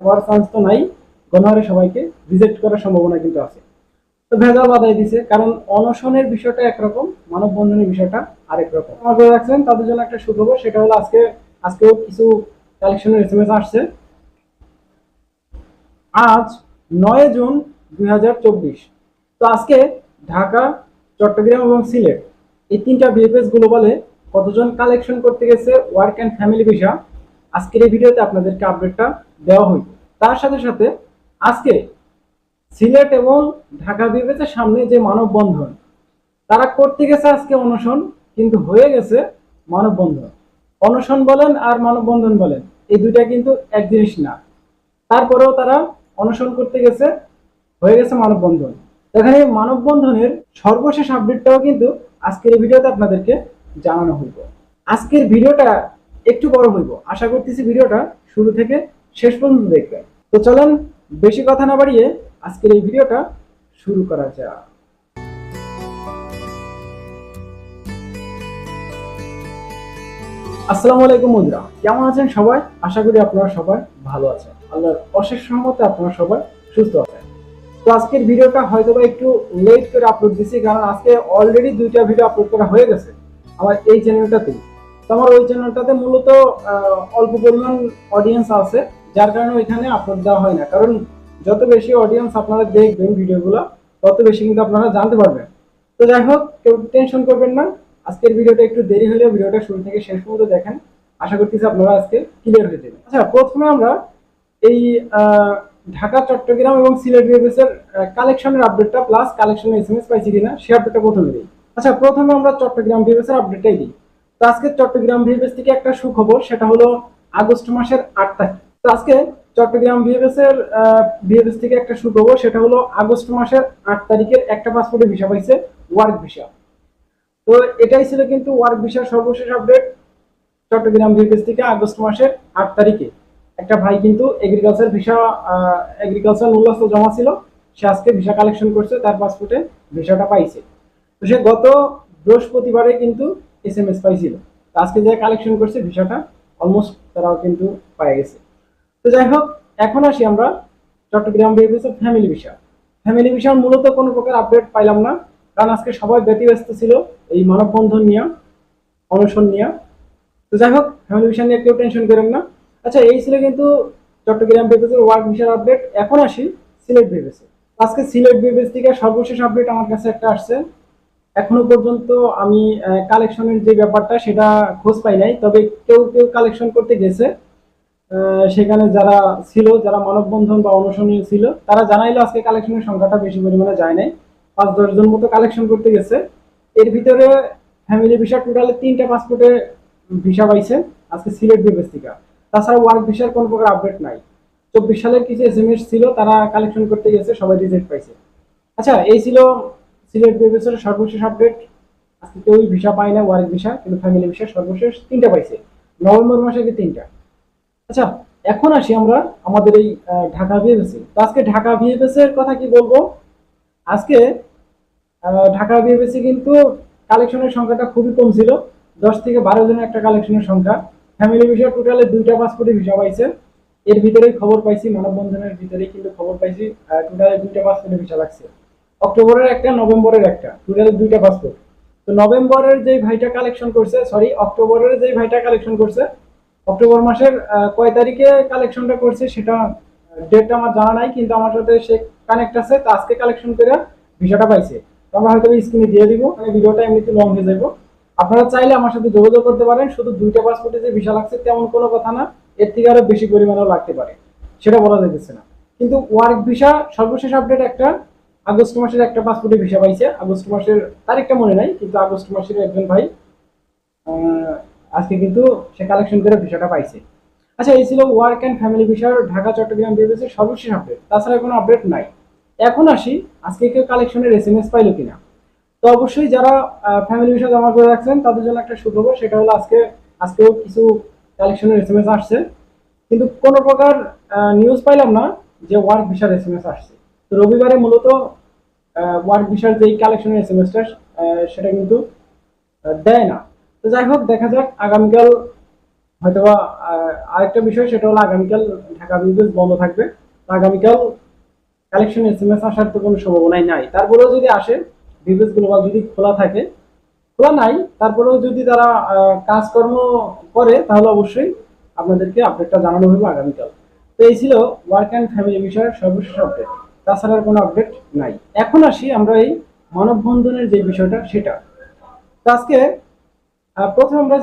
হওয়ার চান্স তো নাই, গণহারে সবাইকে রিজেক্ট করার সম্ভাবনা কিন্তু আছে। তো ভেজাল বাধাই দিছে, কারণ অনশনের বিষয়টা একরকম, মানববন্ধনের বিষয়টা আরেক রকম। করে রাখছেন, তাদের জন্য একটা সুখবর, সেটা হলো আজকে, আজকেও কিছু কালেকশনের এস এম এস আসছে। আজ নয় জুন দুই হাজার চব্বিশ। তো আজকে ঢাকা, চট্টগ্রাম এবং সিলেট, এই তিনটা বিএফএস গ্লোবালে কতজন কালেকশন করতে গেছে ওয়ার্ক অ্যান্ড ফ্যামিলি ভিসা আজকের এই ভিডিওতে আপনাদেরকে আপডেটটা দেওয়া হইব তার সাথে সাথে আজকে সিলেট এবং ঢাকা এর সামনে যে মানববন্ধন, তারা করতে গেছে আজকে অনশন, কিন্তু হয়ে গেছে মানববন্ধন। অনশন বলেন আর মানববন্ধন বলেন, এই দুইটা কিন্তু এক জিনিস না। তারপরেও তারা অনশন করতে গেছে, হয়ে গেছে মানববন্ধন। এখানে মানববন্ধনের সর্বশেষ আপডেটটাও কিন্তু আজকের ভিডিওতে আপনাদেরকে জানানো হইব। আজকের ভিডিওটা একটু বড় হইব। আশা করতেছি ভিডিওটা শুরু থেকে শেষ পর্যন্ত দেখবেন। তো চলেন, বেশি কথা না বাড়িয়ে আজকের এই ভিডিওটা শুরু করা যাক। আসসালামু আলাইকুম বন্ধুরা, কেমন আছেন সবাই? আশা করি আপনারা সবাই ভালো আছেন। আল্লাহর অশেষ সহমতে আপনারা সবাই সুস্থ আছেন। তো আজকের ভিডিওটা হয়তো বা একটু লেট করে আপলোড দিচ্ছি কারণ আজকে অলরেডি দুইটা ভিডিও আপলোড করা হয়ে গেছে আমার এই চ্যানেলটাতেই আমার ওই চ্যানেলটাতে মূলত অল্প পরিমাণ অডিয়েন্স আছে, যার কারণে ওইখানে আপলোড দেওয়া হয় না। কারণ যত বেশি অডিয়েন্স আপনারা দেখবেন ভিডিওগুলো, তত বেশি কিন্তু আপনারা জানতে পারবেন। তো যাই হোক, কেউ টেনশন করবেন না। আজকের ভিডিওটা একটু দেরি হলেও ভিডিওটা শুরু থেকে শেষ পর্যন্ত দেখেন। আশা করতেছি আপনারা আজকে ক্লিয়ার হয়ে যাবেন। আচ্ছা প্রথমে আমরা এই ঢাকা, চট্টগ্রাম এবং সিলেট এর কালেকশনের আপডেটটা প্লাস কালেকশনের এসএমএস পাইছি কিনা সেই আপডেটটা প্রথমে দিই। আচ্ছা প্রথমে আমরা চট্টগ্রাম এর আপডেটটাই দিই। তো আজকে চট্টগ্রাম বিএফএস থেকে একটা সুখবর, সেটা হলো আগস্ট মাসের আট তারিখ। তো আজকে চট্টগ্রাম বিএফএস এর বিএফএস থেকে একটা সুখবর, সেটা হলো আগস্ট মাসের আট তারিখের একটা পাসপোর্টের ভিসা পাইছে ওয়ার্ক ভিসা তো এটাই ছিল কিন্তু ওয়ার্ক ভিসার সর্বশেষ আপডেট চট্টগ্রাম বিএফএস থেকে আগস্ট মাসের আট তারিখে। একটা ভাই কিন্তু এগ্রিকালচার ভিসা এগ্রিকালচার মূল্যস্ত জমা ছিল, সে আজকে ভিসা কালেকশন করছে, তার পাসপোর্টে ভিসাটা পাইছে। তো সে গত বৃহস্পতিবারে কিন্তু এস এম এস পাইছিল। আজকে যে কালেকশন করছে ভিসাটা অলমোস্ট তারাও কিন্তু পাই গেছে। তো যাই হোক, এখন আসি আমরা Chattogram VFS family visa family ভিসার মূলত কোনো প্রকার আপডেট পাইলাম না, কারণ আজকে সবাই ব্যতিব্যস্ত ছিল এই মানববন্ধন নিয়ে, অনশন নিয়ে। তো যাই হোক ফ্যামিলি ভিসা নিয়ে কেউ টেনশন করেন না। আচ্ছা এই ছিল কিন্তু চট্টগ্রাম বিএফএস ওয়ার্ক ভিসার আপডেট এখন আসি সিলেট বিএফএস আজকে সিলেট বিএফএস থেকে সর্বশেষ আপডেট আমার কাছে একটা আসছে। এখনও পর্যন্ত আমি কালেকশনের যে ব্যাপারটা সেটা খোঁজ পাই নাই, তবে কেউ কেউ কালেকশন করতে গেছে। সেখানে যারা ছিল, যারা মানববন্ধন বা অনশনে ছিল, তারা জানাইলো আজকে কালেকশনের সংখ্যাটা বেশি পরিমাণে যায় নাই। পাঁচ, দশ জন মতো কালেকশন করতে গেছে। এর ভিতরে ফ্যামিলি ভিসা টোটালে তিনটা পাসপোর্টে ভিসা পাইছে, আজকে সিলেট থেকে তাছাড়া ওয়ার্ক ভিসার কোনো প্রকার আপডেট নাই। চব্বিশ সালের কিছু এস ছিল, তারা কালেকশন করতে গেছে, সবাই রিজেক্ট পাইছে। আচ্ছা এই ছিল সিলেট বিএফএস সর্বশেষ আপডেট আজকে কেউই ভিসা পায় না ওয়ার্ক ভিসা কিন্তু ফ্যামিলি ভিসা সর্বশেষ তিনটা পাইছে। নভেম্বর মাসে কি তিনটা। আচ্ছা এখন আসি আমরা আমাদের এই ঢাকা বিএফএস তো আজকে ঢাকা বিএফএস এর কথা কি বলব? আজকে ঢাকা বিএফএসি কিন্তু কালেকশনের সংখ্যাটা খুবই কম ছিল। দশ থেকে বারো জনের একটা কালেকশনের সংখ্যা। ফ্যামিলি ভিসা টোটালে দুইটা পাসপোর্টে ভিসা পাইছে। এর ভিতরেই খবর পাইছি, মানববন্ধনের ভিতরেই কিন্তু খবর পাইছি টোটালে দুইটা পাসপোর্টে ভিসা লাগছে। অক্টোবরের একটা, নভেম্বরের একটা। টোটালে দুইটা পাসপোর্ট তো নভেম্বরের যে ভাইটা কালেকশন করছে সরি অক্টোবরের যে ভাইটা কালেকশন করছে, অক্টোবর মাসের কয় তারিখে কালেকশনটা করছে সেটা ডেটটা আমার জানা নাই, কিন্তু আমার সাথে সে কানেক্ট আছে, তো আজকে কালেকশন করে ভিসাটা পাইছে। আমরা হয়তো স্ক্রিনে দিয়ে দিব মানে ভিডিওটা এমনিতে লং হয়ে যাব আপনারা চাইলে আমার সাথে যোগাযোগ করতে পারেন, শুধু দুইটা পাসপোর্টে যে ভিসা লাগছে তেমন কোনো কথা না, এর থেকে আরও বেশি পরিমাণেও লাগতে পারে। সেটা বলা যেতেছে না। কিন্তু ওয়ার্ক ভিসা সর্বশেষ আপডেট একটা আগস্ট মাসের একটা পাসপোর্টে ভিসা পাইছে। আগস্ট মাসের, তারিখটা মনে নাই, কিন্তু আগস্ট মাসের একজন ভাই আজকে কিন্তু সে কালেকশন করে ভিসাটা পাইছে। আচ্ছা এই ছিল ওয়ার্ক অ্যান্ড ফ্যামিলি ভিসার ঢাকা, চট্টগ্রাম বিএবিএস সর্বশেষ আপডেট তাছাড়া কোনো আপডেট নাই। এখন আসি, আজকে কেউ কালেকশনের এস এম এস পাইলো কিনা। তো অবশ্যই যারা ফ্যামিলি ভিসা জমা করে রাখছেন, তাদের জন্য একটা সুখবর, সেটা হলো আজকে, আজকেও কিছু কালেকশনের এস এম এস আসছে। কিন্তু কোনো প্রকার নিউজ পাইলাম না যে ওয়ার্ক ভিসার এস এম এস আসছে। তো রবিবারে মূলত ওয়ার্ক ভিসার যেই কালেকশনের এম সেটা কিন্তু দেয় না। তো যাই হোক, দেখা যাক, আগামীকাল হয়তোবা আরেকটা বিষয়, সেটা হলো আগামীকাল ঢাকা বিজনেস বন্ধ থাকবে। আগামীকাল কালেকশন এস এম আসার তো কোনো সম্ভাবনাই নাই। তারপরেও যদি আসে বিজনেস গ্লোবাল যদি খোলা থাকে, খোলা নাই, তারপরেও যদি তারা কাজকর্ম করে, তাহলে অবশ্যই আপনাদেরকে আপডেটটা জানানো হবে আগামীকাল। তো এই ছিল ওয়ার্ক অ্যান্ড ফ্যামিলি বিষয়ের সর্বশেষ আপডেট তাছাড়া কোনো আপডেট নাই। এখন আসি আমরা এই মানববন্ধনের যে বিষয়টা, সেটা। আজকে প্রথমে আমরা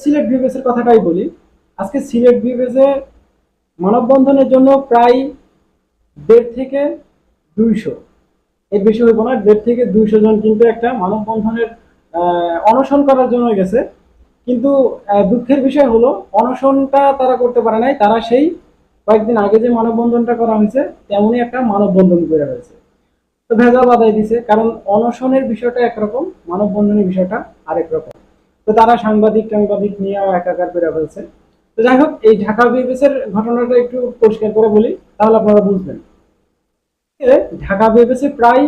সিলেট বিবেসের কথাটাই বলি। আজকে সিলেট বিবেসে মানববন্ধনের জন্য প্রায় দেড় থেকে দুইশো, এর বেশি হইব না, দেড় থেকে দুইশো জন কিন্তু একটা মানববন্ধনের অনশন করার জন্য গেছে। কিন্তু দুঃখের বিষয় হলো, অনশনটা তারা করতে পারে নাই, তারা সেই কয়েকদিন আগে যে মানববন্ধনটা করা হয়েছে, তেমনই একটা মানববন্ধন করে হয়েছে। তো ভেজাল বাধাই দিছে, কারণ অনশনের বিষয়টা একরকম, মানববন্ধনের বিষয়টা আরেক রকম। তো তারা সাংবাদিক টাংবাদিক নিয়ে একাকার করে ফেলছে। তো যাই হোক, এই ঢাকা বিএবিএসের ঘটনাটা একটু পরিষ্কার করে বলি, তাহলে আপনারা বুঝবেন। ঢাকা বিএবিএসে প্রায়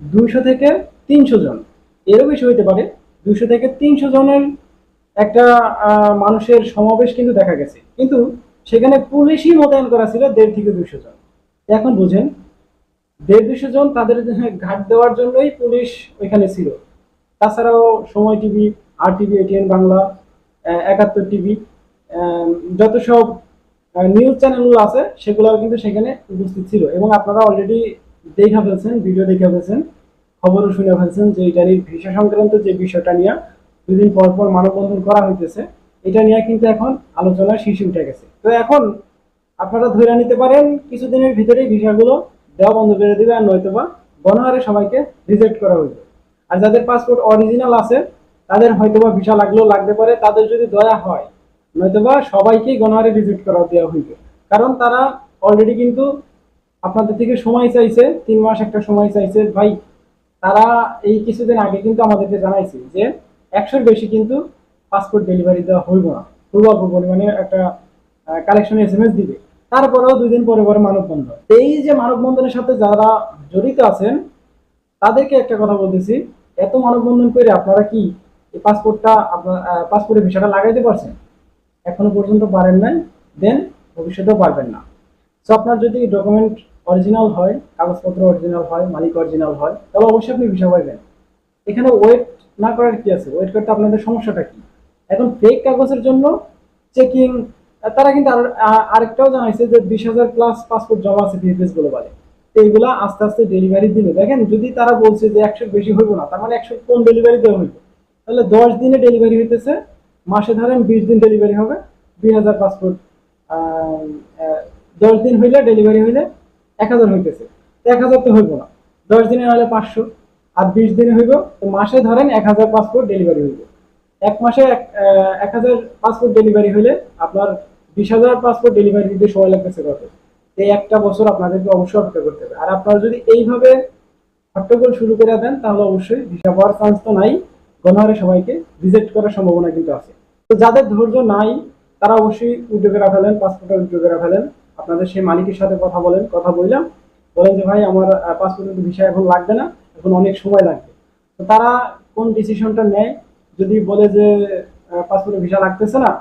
দুইশো থেকে তিনশো জন, এরও বেশি হইতে পারে, দুইশো থেকে তিনশো জনের একটা মানুষের সমাবেশ কিন্তু দেখা গেছে। কিন্তু সেখানে পুলিশই মোতায়েন করা ছিল দেড় থেকে দুইশো জন। এখন বুঝেন, দেড় দুশো জন তাদের ঘাট দেওয়ার জন্যই পুলিশ ওইখানে ছিল। তাছাড়াও সময় টিভি আর TV ATN Bangla Ekattor TV যত সব নিউজ চ্যানেলগুলো আছে সেগুলোও কিন্তু সেখানে উপস্থিত ছিল। এবং আপনারা অলরেডি দেখা ফেলছেন ভিডিও দেখে ফেলছেন, খবরও শুনে ফেলছেন যে ইটালির ভিসা সংক্রান্ত যে বিষয়টা নিয়ে দুদিন পর পর মানববন্ধন করা হইতেছে। এটা নিয়ে কিন্তু এখন আলোচনার শীর্ষে উঠে গেছে। তো এখন আপনারা ধরে নিতে পারেন, কিছুদিনের ভিতরেই ভিসাগুলো দেওয়া বন্ধ করে দিবে আর নয়তোবা গণহারে সবাইকে রিজেক্ট করা হইবে। আর যাদের পাসপোর্ট অরিজিনাল আছে, তাদের হয়তোবা ভিসা লাগলেও লাগতে পারে, তাদের যদি দয়া হয়, নয়তোবা সবাইকেই গণহারে রিজেক্ট করা দেওয়া হইবে। কারণ তারা অলরেডি কিন্তু আপনাদের থেকে সময় চাইছে, তিন মাস একটা সময় চাইছে। ভাই, তারা এই কিছুদিন আগে কিন্তু আমাদেরকে জানাইছে যে একশোর বেশি কিন্তু পাসপোর্ট ডেলিভারি দেওয়া হইব না। অল্প পরিমাণে একটা কালেকশন এস এম এস দিবে। তারপরেও দুই দিন পরে পরে মানববন্ধন। এই যে মানববন্ধনের সাথে যারা জড়িত আছেন, তাদেরকে একটা কথা বলতেছি, এত মানববন্ধন করে আপনারা কি এই পাসপোর্টটা আপনার পাসপোর্টের ভিসাটা লাগাইতে পারছেন? এখনও পর্যন্ত পারেন নাই, দেন ভবিষ্যতেও পারবেন না। সো আপনার যদি ডকুমেন্ট অরিজিনাল হয়, কাগজপত্র অরিজিনাল হয়, মালিক অরিজিনাল হয়, তাহলে অবশ্যই আপনি ভিসা পাইবেন। এখানে ওয়েট না করার কি আছে? ওয়েট করতে আপনাদের সমস্যাটা কি? এখন ফেক কাগজের জন্য চেকিং তারা কিন্তু আর- আরেকটাও জানাইছে যে বিশ হাজার প্লাস পাসপোর্ট জমা আছে বিএফএসগুলো বলে। এইগুলা আস্তে আস্তে ডেলিভারি দিলে দেখেন, যদি তারা বলছে যে একশো বেশি হইব না, তার মানে একশো কম ডেলিভারি দেওয়া হইব? তাহলে দশ দিনে ডেলিভারি হইতেছে, মাসে ধরেন বিশ দিন ডেলিভারি হবে দুই হাজার পাসপোর্ট দশ দিন হইলে ডেলিভারি হইলে এক হাজার হইতেছে। এক হাজার তো হইব না। দশ দিনে হলে পাঁচশো, আর বিশ দিনে হইব, তো মাসে ধরেন এক হাজার পাসপোর্ট ডেলিভারি হইব। এক মাসে এক হাজার পাসপোর্ট ডেলিভারি হলে আপনার বিশ হাজার পাসপোর্ট ডেলিভারি দিতে সময় লাগতেছে কত এই একটা বছর আপনাদেরকে অবশ্যই অপেক্ষা করতে হবে। আর আপনারা যদি এইভাবে হট্টগোল শুরু করে দেন, তাহলে অবশ্যই ভিসা পাওয়ার চান্স তো নাই। গণহারে সবাইকে রিজেক্ট করার সম্ভাবনা কিন্তু আছে। তো যাদের ধৈর্য নাই, তারা অবশ্যই উদ্যোগেরা ফেলেন পাসপোর্টের উদ্যোগেরা ফেলেন আপনাদের সেই মালিকের সাথে কথা বলেন, কথা বললাম। বলেন যে, ভাই, আমার পাসপোর্টের ভিসা এখন লাগবে না, এখন অনেক সময় লাগবে। তো তারা কোন ডিসিশনটা নেয় যদি বলে যে পাসপোর্টের ভিসা লাগতেছে না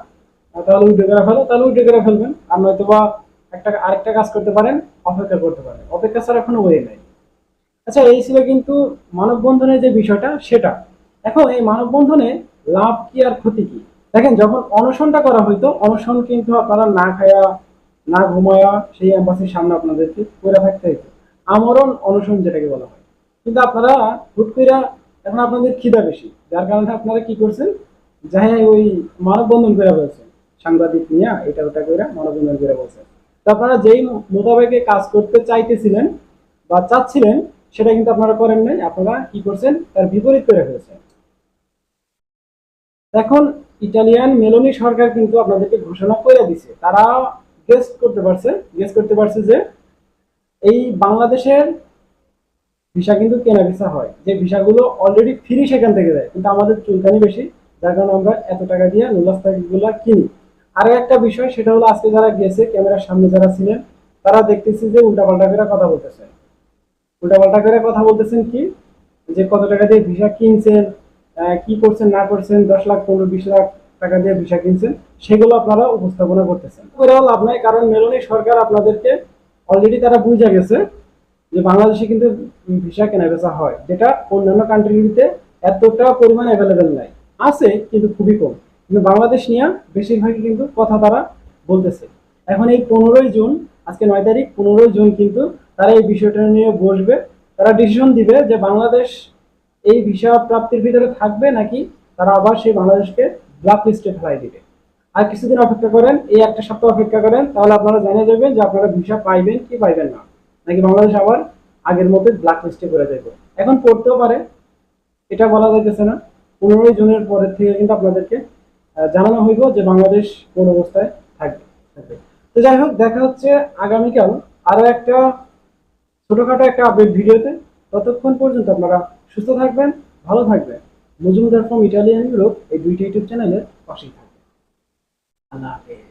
তাহলে তাহলে উদ্যোগেরা ফেলো, তাহলে উদ্যোগেরা ফেলবেন। আর নয়তো বা একটা, আরেকটা কাজ করতে পারেন, অপেক্ষা করতে পারেন। অপেক্ষা ছাড়া কোনো ওয়ে নেই। আচ্ছা এই ছিল কিন্তু মানববন্ধনের যে বিষয়টা, সেটা। এখন এই মানববন্ধনে লাভ কি আর ক্ষতি কি? দেখেন, যখন অনশনটা করা হইতো, অনশন কিন্তু আপনারা না খায়া, না ঘুমায়া সেই অ্যাম্বাসির সামনে আপনাদেরকে করে থাকতে হইতো। আমরণ অনশন যেটাকে বলা হয়। কিন্তু আপনারা হুট কইরা এখন আপনাদের খিদা বেশি। যার কারণে আপনারা কি করছেন? যাই ওই মানববন্ধন করে বলছেন। সাংবাদিক নিয়ে এটা ওটা করে মানববন্ধন করে বলছেন। তো আপনারা যেই মোতাবেকে কাজ করতে চাইতেছিলেন বা চাচ্ছিলেন, সেটা কিন্তু আপনারা করেন নাই। আপনারা কি করছেন? তার বিপরীত করে ফেলেছেন। এখন ইটালিয়ান মেলোনি সরকার কিন্তু আপনাদেরকে ঘোষণা করে দিছে। তারা গেস করতে পারছে গেস করতে পারছে যে এই বাংলাদেশের ভিসা কিন্তু কেনা ভিসা হয়। যে ভিসাগুলো অলরেডি ফ্রি সেখান থেকে দেয়। কিন্তু আমাদের চুলকানি বেশি, যার কারণে আমরা এত টাকা দিয়ে নুলাস কিনি। আরও একটা বিষয়, সেটা হলো আজকে যারা গেছে, ক্যামেরার সামনে যারা ছিলেন, তারা দেখতেছি যে উল্টাপাল্টা করে কথা বলতেছে। উল্টাপাল্টা করে কথা বলতেছেন কি? যে কত টাকা দিয়ে ভিসা কিনছেন কি করছেন, না করছেন, দশ লাখ, পনেরো, বিশ লাখ টাকা দিয়ে ভিসা কিনছেন, সেগুলো আপনারা উপস্থাপনা করতেছেন। ওরাও লাভ কারণ মেলনি সরকার আপনাদেরকে অলরেডি তারা বুঝে গেছে যে বাংলাদেশে কিন্তু ভিসা কেনা বেচা হয়, যেটা অন্যান্য কান্ট্রিগুলিতে এতটা পরিমাণ অ্যাভেলেবেল নাই। আছে, কিন্তু খুবই কম। কিন্তু বাংলাদেশ নিয়ে বেশিরভাগই কিন্তু কথা তারা বলতেছে। এখন এই পনেরোই জুন, আজকে নয় তারিখ, পনেরোই জুন কিন্তু তারা এই বিষয়টা নিয়ে বসবে। তারা ডিসিশন দিবে যে বাংলাদেশ এই ভিসা প্রাপ্তির ভিতরে থাকবে নাকি তারা আবার সেই বাংলাদেশকে ব্ল্যাক লিস্টে ফেলাই দিবে। আর কিছুদিন অপেক্ষা করেন, এই একটা সপ্তাহ অপেক্ষা করেন, তাহলে আপনারা জানিয়ে যাবেন যে আপনারা ভিসা পাইবেন কি পাইবেন না। নাকি বাংলাদেশ আবার আগের মতো ব্ল্যাক লিস্টে করে দেবে এখন পড়তেও পারে, এটা বলা যাইতেছে না। পনেরোই জুনের পরের থেকে কিন্তু আপনাদেরকে জানানো হইব যে বাংলাদেশ কোন অবস্থায় থাকবে। তো যাই হোক, দেখা হচ্ছে আগামীকাল আরও একটা ছোটখাটো একটা আপডেট ভিডিওতে। ততক্ষণ পর্যন্ত আপনারা সুস্থ থাকবেন, ভালো থাকবেন। মজুমদার ফ্রম ইটালিয়ান ইউরোপ, এই দুইটা ইউটিউব চ্যানেলে পাশেই থাকবেন। আল্লাহ হাফেজ।